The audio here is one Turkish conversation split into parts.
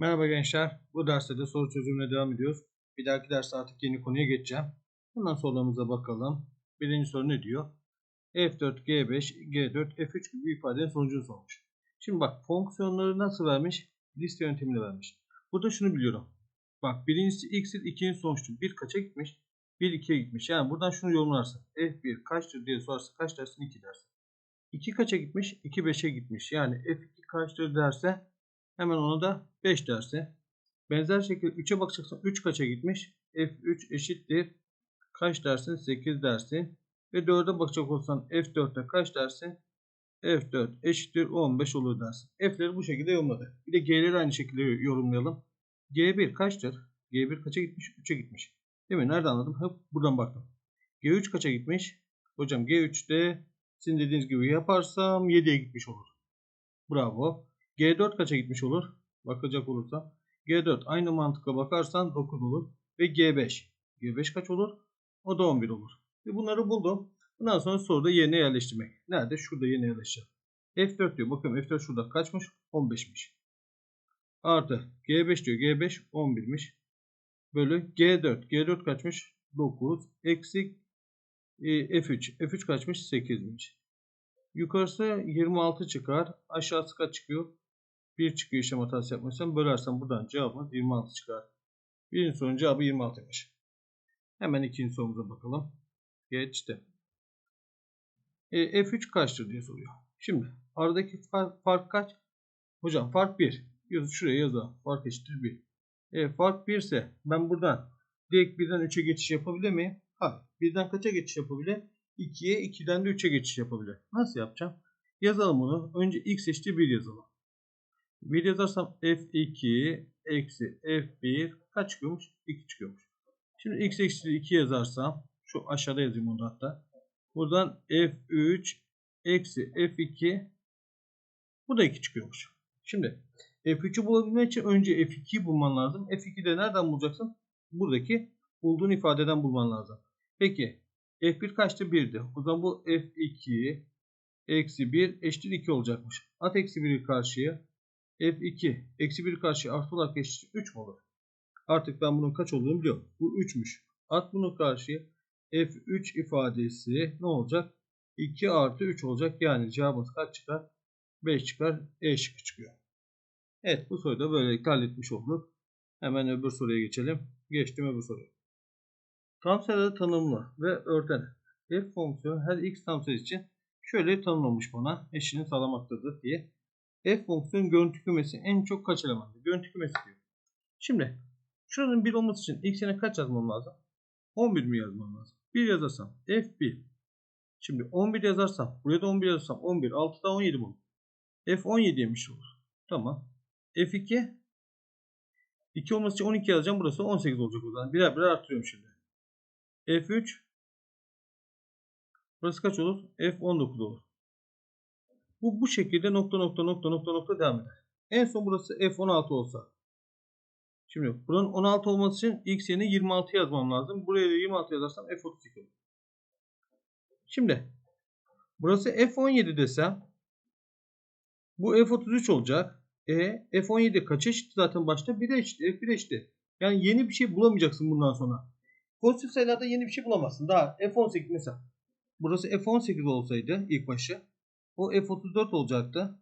Merhaba gençler. Bu derste de soru çözümüne devam ediyoruz. Bir dahaki derste artık yeni konuya geçeceğim. Hemen sorularımıza bakalım. Birinci soru ne diyor? F4, G5, G4, F3 gibi bir ifadenin sonucunu sormuş. Şimdi bak fonksiyonları nasıl vermiş? Liste yöntemiyle vermiş. Burada şunu biliyorum. Bak birincisi x'in ikinci sonuçtu. 1 kaça gitmiş? 1 2'ye gitmiş. Yani buradan şunu yorumlarsın. F1 kaçtır diye sorarsa kaç dersin? 2 dersin. 2 kaça gitmiş? 2 5'e gitmiş. Yani F2 kaçtır derse Hemen onu da 5 derse. Benzer şekilde 3'e bakacaksın. 3 kaça gitmiş? F3 eşittir. Kaç dersin? 8 dersin. Ve 4'e bakacak olsan F4'te kaç dersin? F4 eşittir 15 olur dersin. F'leri bu şekilde yorumladı. Bir de G'leri aynı şekilde yorumlayalım. G1 kaçtır? G1 kaça gitmiş? 3'e gitmiş. Değil mi? Nerede anladım? Hep buradan baktım. G3 kaça gitmiş? Hocam G3'te sizin dediğiniz gibi yaparsam 7'ye gitmiş olur. Bravo. G4 kaça gitmiş olur? Bakacak olursam. G4 aynı mantıkla bakarsan 9 olur. Ve G5. G5 kaç olur? O da 11 olur. Ve bunları buldum. Bundan sonra soruda yerine yerleştirmek. Nerede? Şurada yerine yerleştireceğim. F4 diyor. Bakıyorum F4 şurada kaçmış? 15'miş. Artı G5 diyor. G5 11'miş. Bölü G4. G4 kaçmış? 9. Eksik e, F3. F3 kaçmış? 8'miş. Yukarısı 26 çıkar. Aşağısı kaç çıkıyor? 1 çıkıyor işlem hatası yapmazsam bölersem buradan cevabımız 26 çıkar. Birinci sorunun cevabı 26'ymış. Hemen ikinci sorumuza bakalım. Geçti. E, F3 kaçtır diye soruyor. Şimdi aradaki fark, fark kaç? Hocam fark 1. Yaz, şuraya yazalım. Fark eşittir 1. E, fark 1 ise ben buradan direkt 1'den 3'e geçiş yapabilir miyim? Hayır. 1'den kaça geçiş yapabilir? 2'ye 2'den de 3'e geçiş yapabilir. Nasıl yapacağım? Yazalım bunu. Önce x eşittir 1 yazalım. 1 yazarsam f2 eksi f1 kaç çıkıyormuş? 2 çıkıyormuş. Şimdi x eksi 2 yazarsam şu aşağıda yazayım onu hatta. Buradan f3 eksi f2 bu da 2 çıkıyormuş. Şimdi f3'ü bulabilmek için önce f2'yi bulman lazım. f2'yi de nereden bulacaksın? Buradaki bulduğun ifadeden bulman lazım. Peki f1 kaçtı? 1'di. O zaman bu f2 eksi 1 eşittir 2 olacakmış. At eksi 1'i karşıya. F2 eksi 1 karşı artı olarak eşit 3 mü olur? Artık ben bunun kaç olduğunu biliyorum. Bu 3'müş. At bunu karşıya. F3 ifadesi ne olacak? 2 artı 3 olacak. Yani cevabımız kaç çıkar? 5 çıkar. E şıkkı çıkıyor. Evet bu soruyu da böylelikle halletmiş olduk. Hemen öbür soruya geçelim. Geçtim öbür soruya. Tam sayıları tanımlı ve örten. F fonksiyonu her x tam sayı için şöyle tanımlamış bana. Eşini sağlamaktadır diye f fonksiyon görüntü kümesi en çok kaç elemandır? Görüntü kümesi diyor. Şimdi şuranın 1 olması için ilk sene kaç yazmam lazım? 11 mi yazmam lazım? 1 yazarsam f1. Şimdi 11 yazarsam buraya da 11 yazarsam 11 6'da 17 bu. f17 yemiş olur. Tamam. f2 2 olması için 12 yazacağım. Burası 18 olacak o zaman. Birer birer arttırıyorum şimdi. f3 Burası kaç olur? F19 olur. Bu bu şekilde nokta nokta nokta nokta nokta devam eder. En son burası F16 olsa. Şimdi buranın 16 olması için x yerine 26 yazmam lazım. Buraya da 26 yazarsam F32 olur. Şimdi burası F17 desem bu F33 olacak. E F17 kaç eşit zaten başta? 1 eşit. F1 eşit. Yani yeni bir şey bulamayacaksın bundan sonra. Pozitif sayılarda yeni bir şey bulamazsın. Daha F18 mesela. Burası F18 olsaydı ilk başı o F34 olacaktı.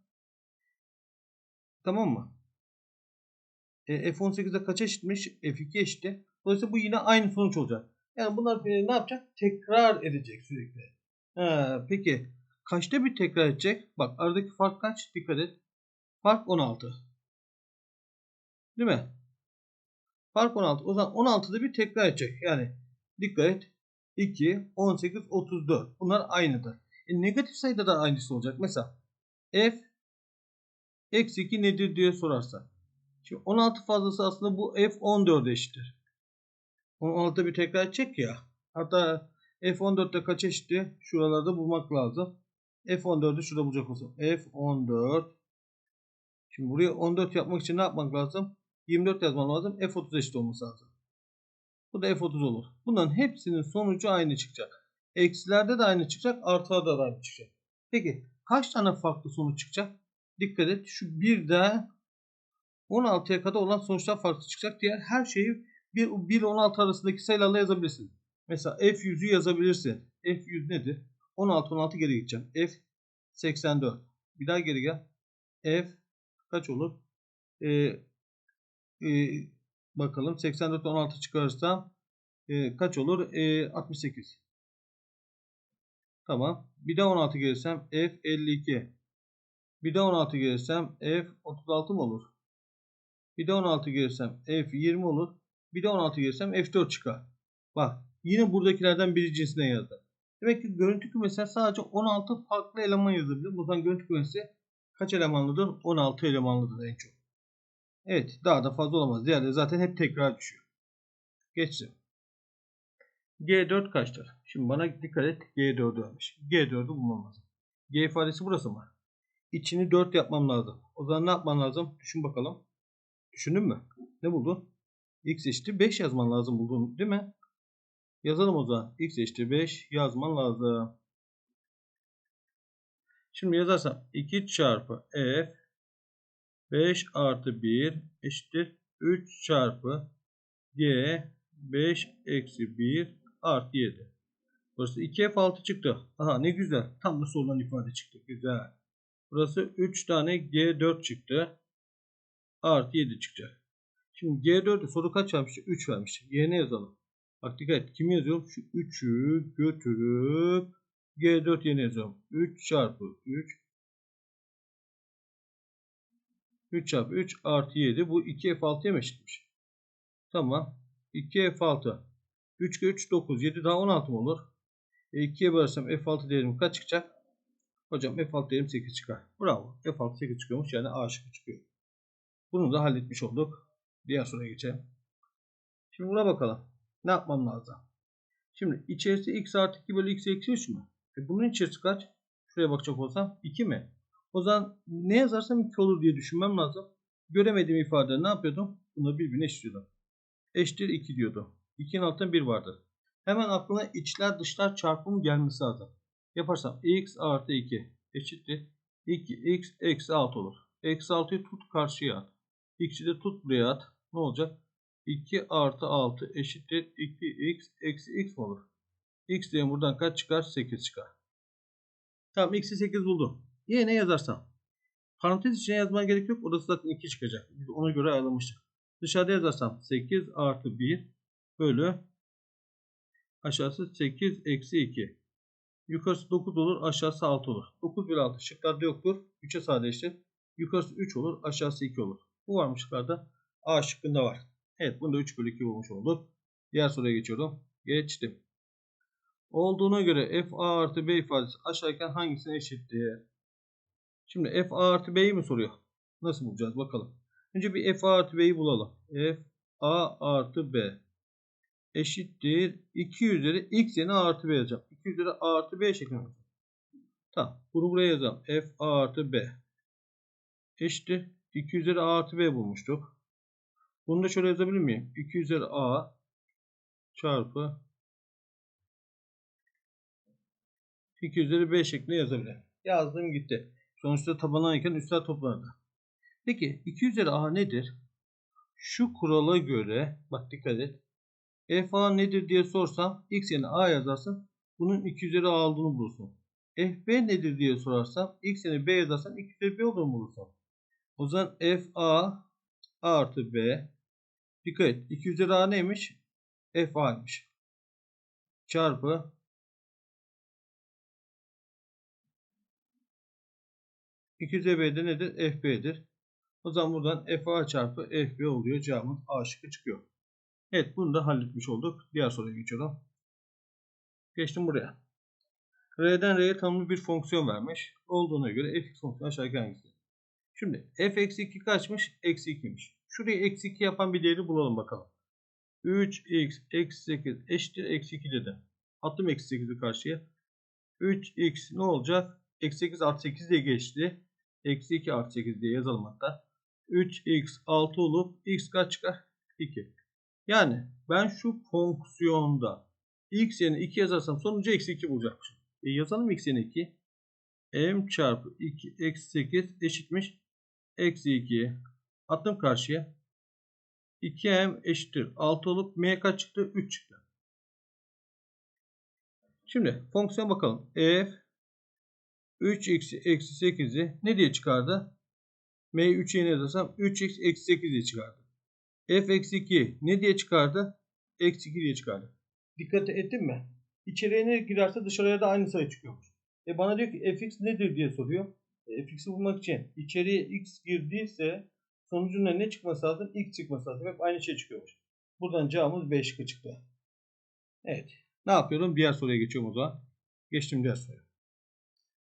Tamam mı? E, F18'de kaç eşitmiş? F2 eşitti. Dolayısıyla bu yine aynı sonuç olacak. Yani bunlar ne yapacak? Tekrar edecek sürekli. Ha, peki kaçta bir tekrar edecek? Bak aradaki fark kaç? Dikkat et. Fark 16. Değil mi? Fark 16. O zaman 16'da bir tekrar edecek. Yani dikkat et. 2, 18, 34. Bunlar aynıdır. E, negatif sayıda da aynısı olacak. Mesela f eksi 2 nedir diye sorarsa. Şimdi 16 fazlası aslında bu f 14 eşittir. 16'da bir tekrar edecek ya. Hatta f14'te kaç eşitti? Şuralarda bulmak lazım. f14'ü şurada bulacak olsun. f14 Şimdi buraya 14 yapmak için ne yapmak lazım? 24 yazmam lazım. f30 eşit olması lazım. Bu da f30 olur. Bunların hepsinin sonucu aynı çıkacak. Eksilerde de aynı çıkacak. Artılarda da aynı çıkacak. Peki kaç tane farklı sonuç çıkacak? Dikkat et. Şu bir de 16'ya kadar olan sonuçlar farklı çıkacak. Diğer her şeyi 1 1 ile 16 arasındaki sayılarla yazabilirsin. Mesela f100'ü yazabilirsin. f100 nedir? 16 16 geri gideceğim. f 84. Bir daha geri gel. f kaç olur? Ee, e, bakalım 84 16 çıkarırsam e, kaç olur? E, 68. Tamam. Bir de 16 gelirsem f 52. Bir de 16 gelirsem f 36 mı olur? Bir de 16 gelirsem f 20 olur. Bir de 16 gelirsem f4 çıkar. Bak yine buradakilerden biri cinsine yazdı. Demek ki görüntü kümesine sadece 16 farklı eleman yazabilir. Bu zaman görüntü kümesi kaç elemanlıdır? 16 elemanlıdır en çok. Evet daha da fazla olamaz. Diğerleri zaten hep tekrar düşüyor. Geçtim. G4 kaçtır? Şimdi bana dikkat et. G4'ü vermiş. G4'ü bulmam lazım. G ifadesi burası mı? İçini 4 yapmam lazım. O zaman ne yapman lazım? Düşün bakalım. Düşündün mü? Ne buldun? X eşittir 5 yazman lazım buldun değil mi? Yazalım o zaman. X eşittir 5 yazman lazım. Şimdi yazarsam 2 çarpı F 5 artı 1 eşittir 3 çarpı G 5 eksi 1 artı 7. Burası 2F6 çıktı. Aha ne güzel. Tam da sorulan ifade çıktı. Güzel. Burası 3 tane G4 çıktı. Artı 7 çıkacak. Şimdi G4'ü soru kaç vermişti? 3 vermişti. Y'ne yazalım. Bak dikkat et. Kimi yazıyorum? Şu 3'ü götürüp G4 yerine yazıyorum. 3 çarpı 3 3 çarpı 3 artı 7. Bu 2F6'ya mı eşitmiş? Tamam. 2F6. 3 kere 3 9. 7 daha 16 mı olur? E 2'ye bölersem F6 değerim kaç çıkacak? Hocam F6 değerim 8 çıkar. Bravo. F6 8 çıkıyormuş. Yani A şıkkı çıkıyor. Bunu da halletmiş olduk. Diğer soruya geçelim. Şimdi buna bakalım. Ne yapmam lazım? Şimdi içerisi x artı 2 bölü x eksi 3 mü? E bunun içerisi kaç? Şuraya bakacak olsam 2 mi? O zaman ne yazarsam 2 olur diye düşünmem lazım. Göremediğim ifade ne yapıyordum? Bunları birbirine eşitliyordum. Eşittir 2 diyordum. 2'nin altında 1 vardır. Hemen aklına içler dışlar çarpımı gelmesi lazım. Yaparsam x artı 2 eşittir 2x eksi 6 olur. Eksi 6'yı tut karşıya at. X'i de tut buraya at. Ne olacak? 2 artı 6 eşittir 2x eksi x olur? x diye buradan kaç çıkar? 8 çıkar. Tamam x'i 8 buldum. Yine ne yazarsam? Parantez içine yazmaya gerek yok. Orası zaten 2 çıkacak. Biz ona göre ayarlamıştık. Dışarıda yazarsam 8 artı 1 bölü aşağısı 8 eksi 2. Yukarısı 9 olur aşağısı 6 olur. 9 bir 6 şıklarda yoktur. 3'e sadeleştir. Yukarısı 3 olur aşağısı 2 olur. Bu varmış şıklarda. A şıkkında var. Evet bunu da 3 bölü 2 bulmuş olduk. Diğer soruya geçiyorum. Geçtim. Olduğuna göre f a artı b ifadesi aşağıdaki hangisine eşittir? Şimdi f a artı b'yi mi soruyor? Nasıl bulacağız bakalım. Önce bir f a artı b'yi bulalım. f a artı b eşittir 2 üzeri x yerine artı b yazacağım. 2 üzeri artı b şeklinde. Tamam. Bunu buraya yazalım. f artı b eşittir 2 üzeri artı b bulmuştuk. Bunu da şöyle yazabilir miyim? 2 üzeri a çarpı 2 üzeri b şeklinde yazabilirim. Yazdım gitti. Sonuçta tabanlanırken üstler toplanır. Peki 2 üzeri a nedir? Şu kurala göre bak dikkat et. F a nedir diye sorsam x yerine a yazarsın. Bunun 2 üzeri a olduğunu bulursun. f b nedir diye sorarsam x yerine b yazarsan 2 üzeri b olduğunu bulursun. O zaman f a artı b dikkat et. 2 üzeri a neymiş? f a'ymış. Çarpı 2 üzeri b de nedir? fb'dir. O zaman buradan fa çarpı fb oluyor. Cevabımız A şıkkı çıkıyor. Evet bunu da halletmiş olduk. Diğer soruya geçiyorum. Geçtim buraya. R'den R'ye tanımlı bir fonksiyon vermiş. Olduğuna göre fx fonksiyonu aşağıdaki hangisi? Şimdi f eksi 2 kaçmış? Eksi 2'ymiş. Şurayı eksi 2 yapan bir değeri bulalım bakalım. 3x eksi 8 eşittir eksi 2 dedim. Attım eksi 8'i karşıya. 3x ne olacak? Eksi 8 artı 8 diye geçti. Eksi 2 artı 8 diye yazalım hatta. 3x 6 olup x kaç çıkar? 2. Yani ben şu fonksiyonda x yerine 2 yazarsam sonucu eksi 2 bulacakmışım. E yazalım x yerine 2. m çarpı 2 eksi 8 eşitmiş. Eksi 2 Attım karşıya. 2m eşittir 6 olup m kaç çıktı? 3 çıktı. Şimdi fonksiyon bakalım. f 3x eksi 8'i ne diye çıkardı? m'yi 3'e yazarsam 3x eksi 8 diye çıkardı. F eksi 2 ne diye çıkardı? Eksi 2 diye çıkardı. Dikkat ettin mi? İçeriye ne girerse dışarıya da aynı sayı çıkıyormuş. E bana diyor ki fx nedir diye soruyor. E, fx'i bulmak için içeriye x girdiyse sonucunda ne çıkması lazım? x çıkması lazım. Hep aynı şey çıkıyormuş. Buradan cevabımız 5 şıkkı çıktı. Evet. Ne yapıyorum? Diğer soruya geçiyorum o zaman. Geçtim diğer soruya.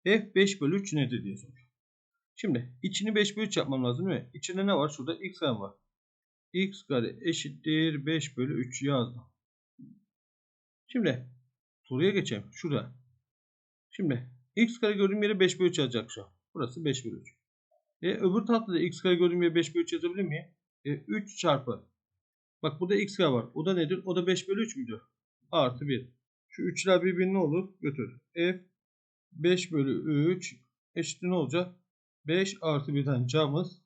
f 5 bölü 3 nedir diye soruyor. Şimdi içini 5 bölü 3 yapmam lazım değil mi? İçinde ne var? Şurada x var. X kare eşittir 5 bölü 3 yazdım. Şimdi soruya geçelim. Şurada. Şimdi x kare gördüğüm yere 5 bölü 3 yazacak şu an. Burası 5 bölü 3. E, öbür tarafta da x kare gördüğüm yere 5 bölü 3 yazabilir miyim? E, 3 çarpı. Bak burada x kare var. O da nedir? O da 5 bölü 3 müdür? Artı 1. Şu 3'ler birbirini ne olur? Götür. F 5 bölü 3 eşittir ne olacak? 5 artı 1'den cevabımız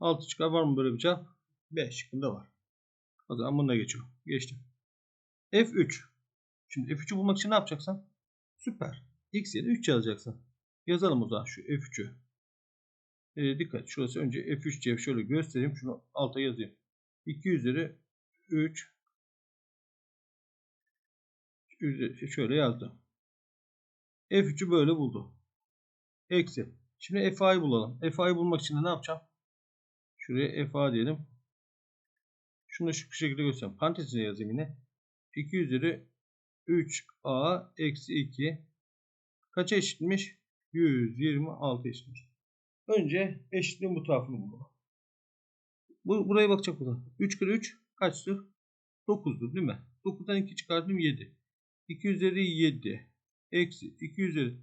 6 çıkar. Var mı böyle bir cevap? 5 şıkkında var. O zaman bunu da geçiyorum. Geçtim. F3. Şimdi F3'ü bulmak için ne yapacaksın? Süper. X yerine 3 yazacaksın. Yazalım o zaman şu F3'ü. E, dikkat. Şurası önce F3 diye şöyle göstereyim. Şunu alta yazayım. 2 üzeri 3 üzeri, şöyle yazdım. F3'ü böyle buldu. Eksi. Şimdi FA'yı bulalım. FA'yı bulmak için de ne yapacağım? Şuraya FA diyelim. Şunu şu şekilde göstereyim. Parantezine yazayım yine. 2 üzeri 3a eksi 2 kaça eşitmiş? 126 eşitmiş. Önce eşitliğin bu tarafını bulalım. Bu, buraya bakacak burada. 3 kere 3 kaçtır? 9'dur değil mi? 9'dan 2 çıkardım 7. 2 üzeri 7 eksi 2 üzeri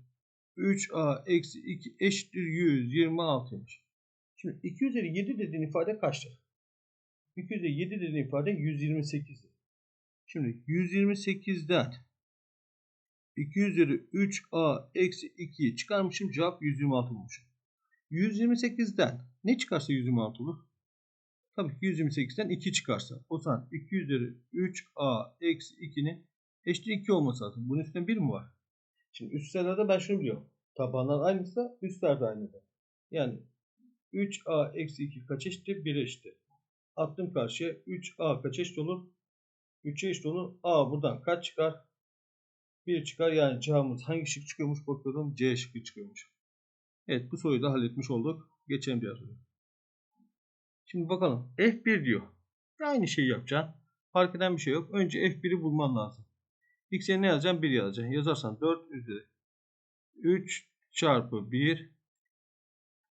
3a eksi 2 eşittir 126'ymış. Şimdi 2 üzeri 7 dediğin ifade kaçtır? 2 üzeri 7 dediğin ifade 128'dir. Şimdi 128'den 2 üzeri 3a eksi 2'yi çıkarmışım. Cevap 126 bulmuşum. 128'den ne çıkarsa 126 olur? Tabii ki 128'den 2 çıkarsa. O zaman 2 üzeri 3a eksi 2'nin eşittir 2 olması lazım. Bunun üstünde 1 mi var? Şimdi üstlerde ben şunu biliyorum. Tabanlar aynıysa üstler de aynıdır. Yani 3a eksi 2 kaç eşittir? 1 eşittir. Attım karşıya 3a kaç eşit olur? 3'e eşit olur. A buradan kaç çıkar? 1 çıkar. Yani cevabımız hangi şık çıkıyormuş bakıyorum. C şıkkı çıkıyormuş. Evet bu soruyu da halletmiş olduk. Geçelim diğer soruya. Şimdi bakalım. F1 diyor. Aynı şeyi yapacaksın. Fark eden bir şey yok. Önce F1'i bulman lazım. X'e ne yazacaksın? 1 yazacaksın. Yazarsan 4 üzeri 3 çarpı 1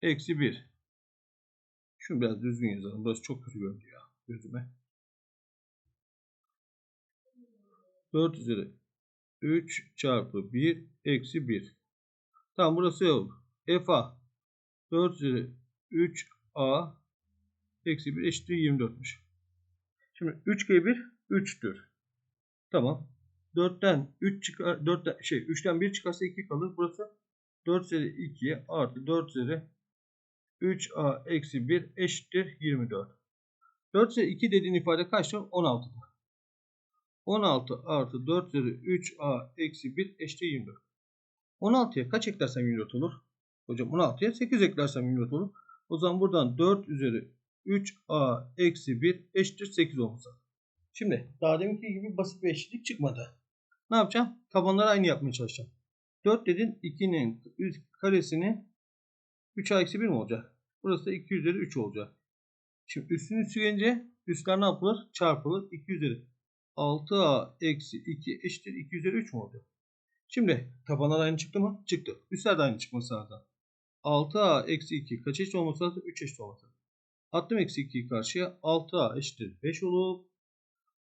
eksi 1. Şunu biraz düzgün yazalım. Burası çok kötü göründü ya gözüme. 4 üzeri 3 çarpı 1 eksi 1. Tamam burası oldu. FA 4 üzeri 3A eksi 1 eşittir 24'müş. Şimdi 3G1 3'tür. Tamam. 4'ten 3 çıkar 4'ten şey 3'ten 1 çıkarsa 2 kalır. Burası 4 üzeri 2 artı 4 üzeri 3A eksi 1 eşittir 24. 4 üzeri 2 dediğin ifade kaçtır? 16'dır. 16 artı 4 üzeri 3a eksi 1 eşittir 24. 16'ya kaç eklersem 24 olur? Hocam 16'ya 8 eklersem 24 olur. O zaman buradan 4 üzeri 3a eksi 1 eşittir 8 olması. Şimdi daha deminki gibi basit bir eşitlik çıkmadı. Ne yapacağım? Tabanları aynı yapmaya çalışacağım. 4 dedin 2'nin karesini 3a eksi 1 mi olacak? Burası da 2 üzeri 3 olacak. Şimdi üstün üstü gelince üstler ne yapılır? Çarpılır. 2 üzeri 6a eksi 2 eşittir 2 üzeri 3 mü oldu? Şimdi tabanlar aynı çıktı mı? Çıktı. Üstler de aynı çıkması lazım. 6a eksi 2 kaç eşit olması lazım? 3 eşit olması lazım. Attım eksi 2'yi karşıya. 6a eşittir 5 olup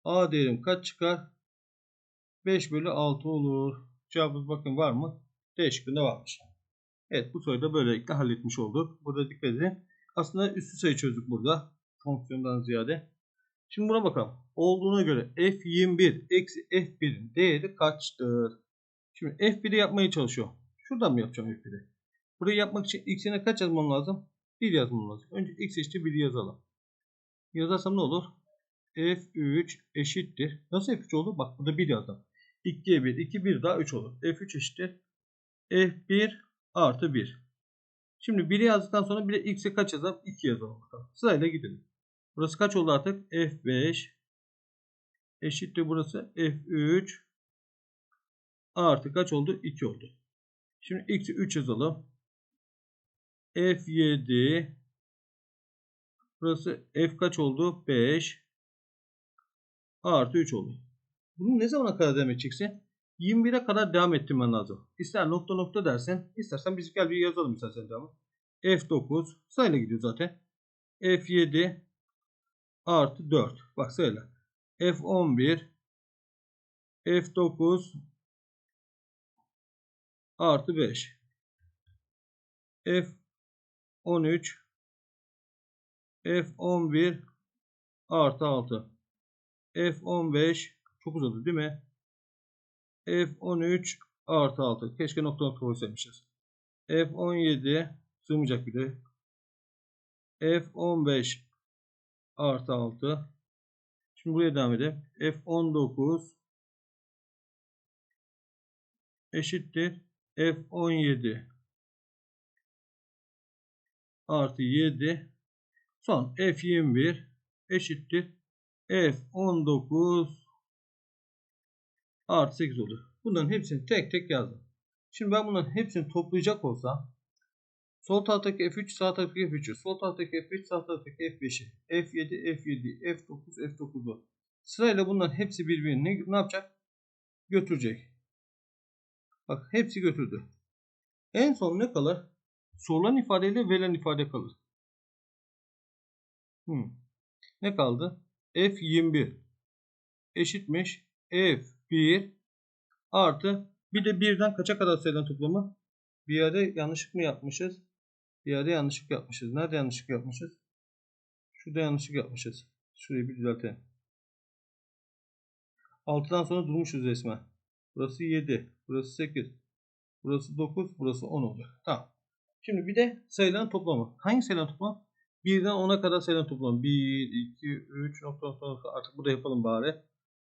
a değerim kaç çıkar? 5 bölü 6 olur. Cevabımız bakın var mı? D şıkkında varmış. Evet bu soruyu da böylelikle halletmiş olduk. Burada dikkat edin. Aslında üstü sayı çözdük burada. Fonksiyondan ziyade. Şimdi buna bakalım. Olduğuna göre f21 eksi f1'in değeri kaçtır? Şimdi f1'i yapmaya çalışıyor. Şuradan mı yapacağım f1'i? Burayı yapmak için x'ine kaç yazmam lazım? 1 yazmam lazım. Önce x eşittir 1'i yazalım. Yazarsam ne olur? F3 eşittir. Nasıl F3 olur? Bak burada 1 yazdım. 2'ye 1, 2 1 daha 3 olur. F3 eşittir. F1 artı 1. Şimdi 1'i yazdıktan sonra bir de x'e kaç yazalım? 2 yazalım bakalım. Sırayla gidelim. Burası kaç oldu artık? F5 eşittir burası F3 artı kaç oldu? 2 oldu. Şimdi x'i 3 yazalım. F7 burası f kaç oldu? 5 artı 3 oldu. Bunu ne zamana kadar devam edeceksin? 21'e kadar devam ettirmen lazım. İster nokta nokta dersen, istersen biz gel bir yazalım istersen devamı. F9 sayıyla gidiyor zaten. F7 artı 4. Bak sayıyla. F11 F9 artı 5 F13 F11 artı 6 F15 çok uzadı değil mi? F13 artı 6. Keşke nokta nokta koysaymışız. F17 sığmayacak bir de. F15 artı 6. Şimdi buraya devam edelim. F19 eşittir. F17 artı 7 son F21 eşittir. F19 artı 8 olur. Bunların hepsini tek tek yazdım. Şimdi ben bunların hepsini toplayacak olsam sol taraftaki F3 sağ taraftaki F3'ü sol taraftaki F5 sağ taraftaki F5'i F7 F7 F9 F9'u sırayla bunların hepsi birbirini ne, yapacak? Götürecek. Bak hepsi götürdü. En son ne kalır? Sorulan ifadeyle verilen ifade kalır. Hmm. Ne kaldı? F21 eşitmiş F1 artı bir de birden kaça kadar sayılan toplamı? Bir yerde yanlışlık mı yapmışız? Bir yerde yanlışlık yapmışız. Nerede yanlışlık yapmışız? Şurada yanlışlık yapmışız. Şurayı bir düzeltelim. 6'dan sonra durmuşuz resmen. Burası 7. Burası 8. Burası 9. Burası 10 olacak. Tamam. Şimdi bir de sayılan toplamı. Hangi sayılan toplamı? 1'den 10'a kadar sayılan toplam. 1, 2, 3 nokta nokta nokta. Artık burada yapalım bari.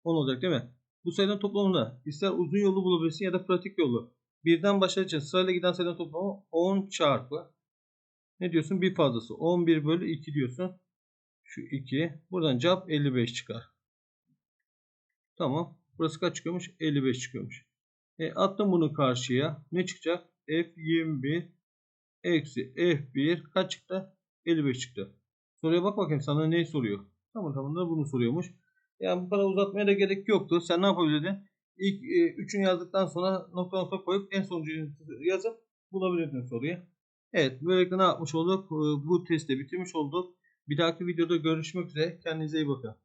10 olacak değil mi? Bu sayıların toplamında ister uzun yolu bulabilirsin ya da pratik yolu. Birden başlayacak sırayla giden sayıların toplamı 10 çarpı. Ne diyorsun? Bir fazlası. 11 bölü 2 diyorsun. Şu 2. Buradan cevap 55 çıkar. Tamam. Burası kaç çıkıyormuş? 55 çıkıyormuş. E, attım bunu karşıya. Ne çıkacak? F21 eksi F1 kaç çıktı? 55 çıktı. Soruya bak bakayım sana ne soruyor. Tamam tamam da bunu soruyormuş. Yani bu kadar uzatmaya da gerek yoktu. Sen ne yapabilirdin? İlk e, üçünü yazdıktan sonra nokta nokta koyup en sonuncuyu yazıp bulabilirdin soruyu. Evet böylelikle ne yapmış olduk? E, bu testi bitirmiş olduk. Bir dahaki videoda görüşmek üzere. Kendinize iyi bakın.